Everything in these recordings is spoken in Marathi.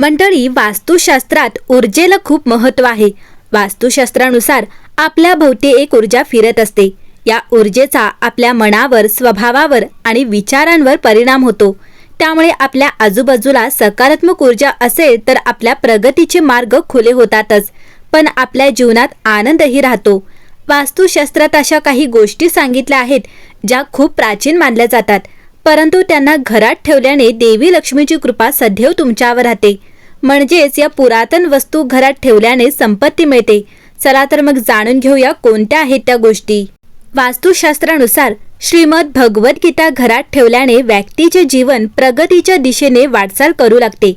मंडळी वास्तुशास्त्रात ऊर्जेला खूप महत्त्व आहे. वास्तुशास्त्रानुसार आपल्या भोवती एक ऊर्जा फिरत असते. या ऊर्जेचा आपल्या मनावर स्वभावावर आणि विचारांवर परिणाम होतो. त्यामुळे आपल्या आजूबाजूला सकारात्मक ऊर्जा असेल तर आपल्या प्रगतीचे मार्ग खुले होतातच पण आपल्या जीवनात आनंदही राहतो. वास्तुशास्त्रात अशा काही गोष्टी सांगितल्या आहेत ज्या खूप प्राचीन मानल्या जातात. परंतु त्यांना घरात ठेवल्याने देवी लक्ष्मीची कृपा सदैव तुमच्यावर राहते. म्हणजेच या पुरातन वस्तू घरात ठेवल्याने संपत्ती मिळते. चला तर मग जाणून घेऊया कोणत्या आहेत त्या गोष्टी. वास्तुशास्त्रानुसार श्रीमद भगवद्गीता घरात ठेवल्याने व्यक्तीचे जीवन प्रगतीच्या दिशेने वाटचाल करू लागते.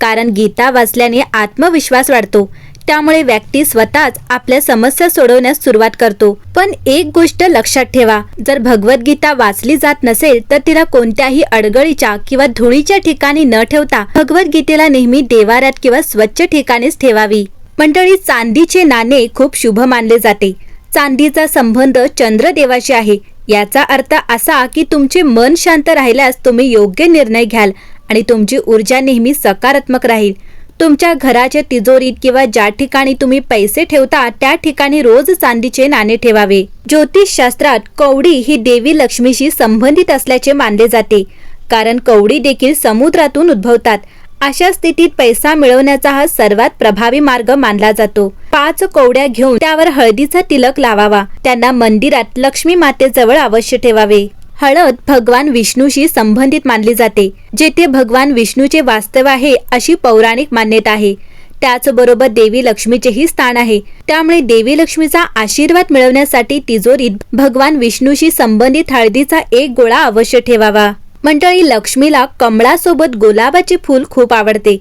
कारण गीता वाचल्याने आत्मविश्वास वाढतो. त्यामुळे व्यक्ती स्वतःच आपल्या समस्या सोडवण्यास सुरुवात करतो. पण एक गोष्ट लक्षात ठेवा जर भगवद्गीता वाचली जात नसेल तर तिला कोणत्याही अडगळीच्या किंवा धुळीच्या ठिकाणी न ठेवता भगवद्गीतेला नेहमी देवाऱ्यात किंवा स्वच्छ ठिकाणीच ठेवावी. मंडळी चांदीचे नाणे खूप शुभ मानले जाते. चांदीचा संबंध चंद्रदेवाशी आहे. याचा अर्थ असा की तुमचे मन शांत राहिल्यास तुम्ही योग्य निर्णय घ्याल आणि तुमची ऊर्जा नेहमी सकारात्मक राहील. तुमच्या घराच्या तिजोरीत किंवा ज्या ठिकाणी तुम्ही पैसे ठेवता त्या ठिकाणी रोज चांदीचे नाणे ठेवावे. ज्योतिषशास्त्रात कवडी ही देवी लक्ष्मीशी संबंधित असल्याचे मानले जाते. कारण कवडी देखील समुद्रातून उद्भवतात. अशा स्थितीत पैसा मिळवण्याचा हा सर्वात प्रभावी मार्ग मानला जातो. पाच कवड्या घेऊन त्यावर हळदीचा तिलक लावावा. त्यांना मंदिरात लक्ष्मी मातेजवळ अवश्य ठेवावे. हळद भगवान विष्णूशी संबंधित मानली जाते जेथे भगवान विष्णूचे वास्तव आहे अशी पौराणिक मान्यता आहे. त्याचबरोबर देवी लक्ष्मीचेही स्थान आहे. त्यामुळे देवी लक्ष्मीचा आशीर्वाद मिळवण्यासाठी तिजोरीत भगवान विष्णूशी संबंधित हळदीचा एक गोळा अवश्य ठेवावा. मंडळी लक्ष्मीला कमळासोबत गुलाबाचे फूल खूप आवडते.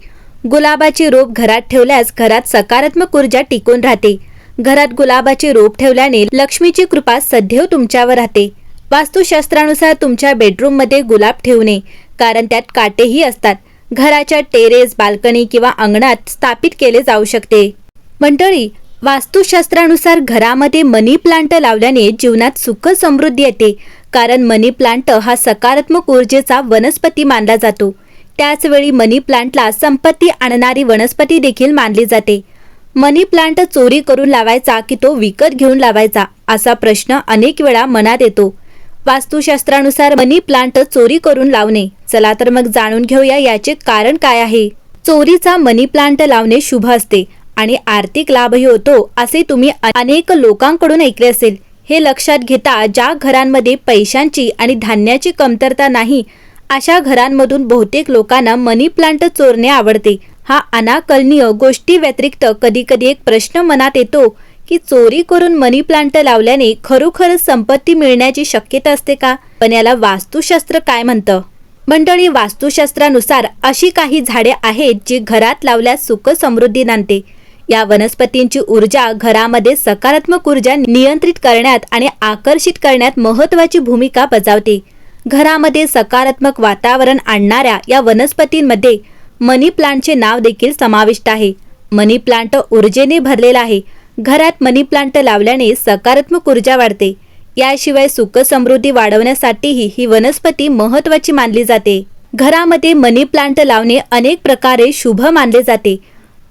गुलाबाचे रोप घरात ठेवल्यास घरात सकारात्मक ऊर्जा टिकून राहते. घरात गुलाबाचे रोप ठेवल्याने लक्ष्मीची कृपा सदैव तुमच्यावर राहते. वास्तुशास्त्रानुसार तुमच्या बेडरूममध्ये गुलाब ठेवू नये कारण त्यात काटेही असतात. घराच्या टेरेस बाल्कनी किंवा अंगणात स्थापित केले जाऊ शकते. मंडळी वास्तुशास्त्रानुसार घरामध्ये मनी प्लांट लावल्याने जीवनात सुख समृद्धी येते कारण मनी प्लांट हा सकारात्मक ऊर्जेचा वनस्पती मानला जातो. त्याचवेळी मनी प्लांटला संपत्ती आणणारी वनस्पती देखील मानली जाते. मनी प्लांट चोरी करून लावायचा की तो विकत घेऊन लावायचा असा प्रश्न अनेक वेळा मनात येतो. वास्तुशास्त्रानुसार मनी प्लांट चोरी करून लावणे. चला तर मग जाणून घेऊया याचे कारण काय आहे. चोरीचा मनी प्लांट लावणे शुभ असते आणि आर्थिक लाभही होतो असे तुम्ही अनेक लोकांकडून ऐकले असेल. हे लक्षात घेता ज्या घरांमध्ये पैशांची आणि धान्याची कमतरता नाही अशा घरांमधून बहुतेक लोकांना मनी प्लांट चोरणे आवडते. हा अनाकलनीय गोष्टी व्यतिरिक्त कधी कधी एक प्रश्न मनात येतो की चोरी करून मनी प्लांट लावल्याने खरोखरच संपत्ती मिळण्याची शक्यता असते का? पण याला वास्तुशास्त्र काय म्हणतं? मंडळी वास्तुशास्त्रानुसार अशी काही झाडे आहेत जी घरात लावल्यास सुख समृद्धी नांदते. या वनस्पतींची ऊर्जा घरामध्ये सकारात्मक ऊर्जा नियंत्रित करण्यात आणि आकर्षित करण्यात महत्वाची भूमिका बजावते. घरामध्ये सकारात्मक वातावरण आणणाऱ्या या वनस्पतींमध्ये मनी प्लांटचे नाव देखील समाविष्ट आहे. मनी प्लांट ऊर्जेने भरलेला आहे. घरात मनी प्लांट लावल्याने सकारात्मक ऊर्जा वाढते. याशिवाय सुख समृद्धी वाढवण्यासाठीही ही वनस्पती महत्वाची मानली जाते. घरामध्ये मनी प्लांट लावणे अनेक प्रकारे शुभ मानले जाते.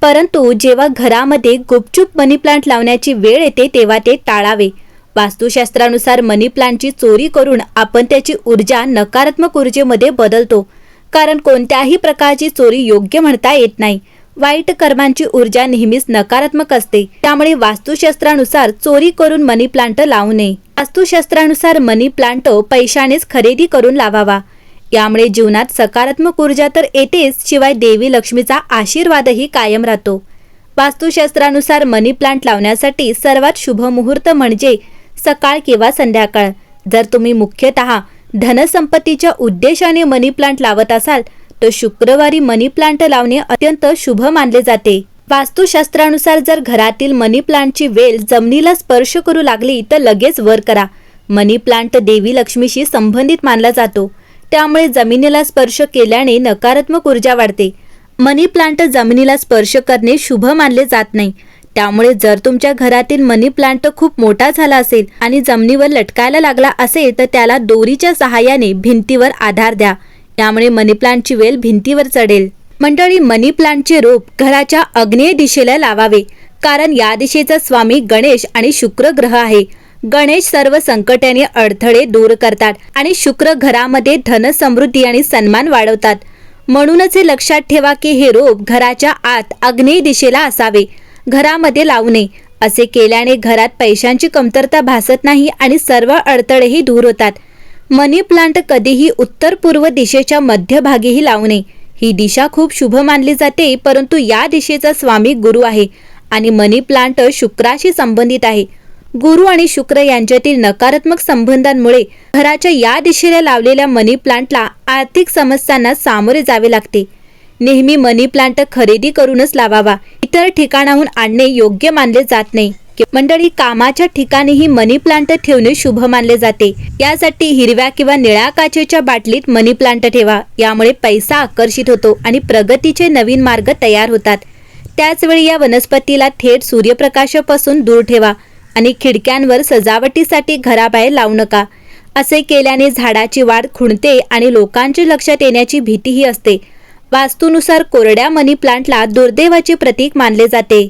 परंतु जेव्हा घरामध्ये गुपचूप मनी प्लांट लावण्याची वेळ येते तेव्हा ते टाळावे. वास्तुशास्त्रानुसार मनी प्लांटची चोरी करून आपण त्याची ऊर्जा नकारात्मक ऊर्जेमध्ये बदलतो. कारण कोणत्याही प्रकारची चोरी योग्य म्हणता येत नाही. वाईट कर्मांची ऊर्जा नेहमीच नकारात्मक असते. त्यामुळे वास्तुशास्त्रानुसार चोरी करून मनी प्लांट लावू नये. वास्तुशास्त्रानुसार मनी प्लांट पैशानेच खरेदी करून लावावा. यामुळे जीवनात सकारात्मक ऊर्जा तर येतेच शिवाय देवी लक्ष्मीचा आशीर्वादही कायम राहतो. वास्तुशास्त्रानुसार मनी प्लांट लावण्यासाठी सर्वात शुभ मुहूर्त म्हणजे सकाळ किंवा संध्याकाळ. जर तुम्ही मुख्यतः धनसंपत्तीच्या उद्देशाने मनी प्लांट लावत असाल तर शुक्रवारी मनी प्लांट लावणे अत्यंत शुभ मानले जाते. वास्तुशास्त्रानुसार जर घरातील मनी प्लांटची वेल जमिनीला स्पर्श करू लागली तर लगेच वर करा. मनी प्लांट देवी लक्ष्मीशी संबंधित मानला जातो. त्यामुळे जमिनीला स्पर्श केल्याने नकारात्मक ऊर्जा वाढते. मनी प्लांट जमिनीला स्पर्श करणे शुभ मानले जात नाही. त्यामुळे जर तुमच्या घरातील मनी प्लांट खूप मोठा झाला असेल आणि जमिनीवर लटकायला लागला असेल तर त्याला दोरीच्या सहाय्याने भिंतीवर आधार द्या. त्यामुळे मनी प्लांटची वेल भिंतीवर चढेल. मंडळी मनी प्लांटचे रोप घराच्या अग्नेय दिशेला लावावे. कारण या दिशेचा स्वामी गणेश आणि शुक्र ग्रह आहे. गणेश सर्व संकटाने अडथळे दूर करतात आणि शुक्र घरामध्ये धन समृद्धी आणि सन्मान वाढवतात. म्हणूनच हे लक्षात ठेवा की हे रोप घराच्या आत अग्नेय दिशेला असावे. घरामध्ये लावू नये. असे केल्याने घरात पैशांची कमतरता भासत नाही आणि सर्व अडथळेही दूर होतात. मनी प्लांट कधीही उत्तर पूर्व दिशेच्या मध्यभागीही लावू नये ही दिशा खूप शुभ मानली जाते परंतु या दिशेचा स्वामी गुरु आहे आणि मनी प्लांट शुक्राशी संबंधित आहे. गुरु आणि शुक्र यांच्यातील नकारात्मक संबंधांमुळे घराच्या या दिशेला लावलेल्या मनी प्लांटला आर्थिक समस्यांना सामोरे जावे लागते. नेहमी मनी प्लांट खरेदी करूनच लावावा इतर ठिकाणाहून आणणे योग्य मानले जात नाही. मंडळी कामाच्या ठिकाणीही मनी प्लांट ठेवणे शुभ मानले जाते. यासाठी हिरव्या किंवा निळ्या काचेच्या बाटलीत मनी प्लांट ठेवा. यामुळे पैसा आकर्षित होतो आणि प्रगतीचे नवीन मार्ग तयार होतात. त्याचवेळी या वनस्पतीला थेट सूर्यप्रकाशापासून दूर ठेवा आणि खिडक्यांवर सजावटीसाठी घराबाहेर लावू नका. असे केल्याने झाडाची वाढ खुणते आणि लोकांचे लक्षात येण्याची भीतीही असते. वास्तूनुसार कोरड्या मनी प्लांटला दुर्दैवाचे प्रतीक मानले जाते.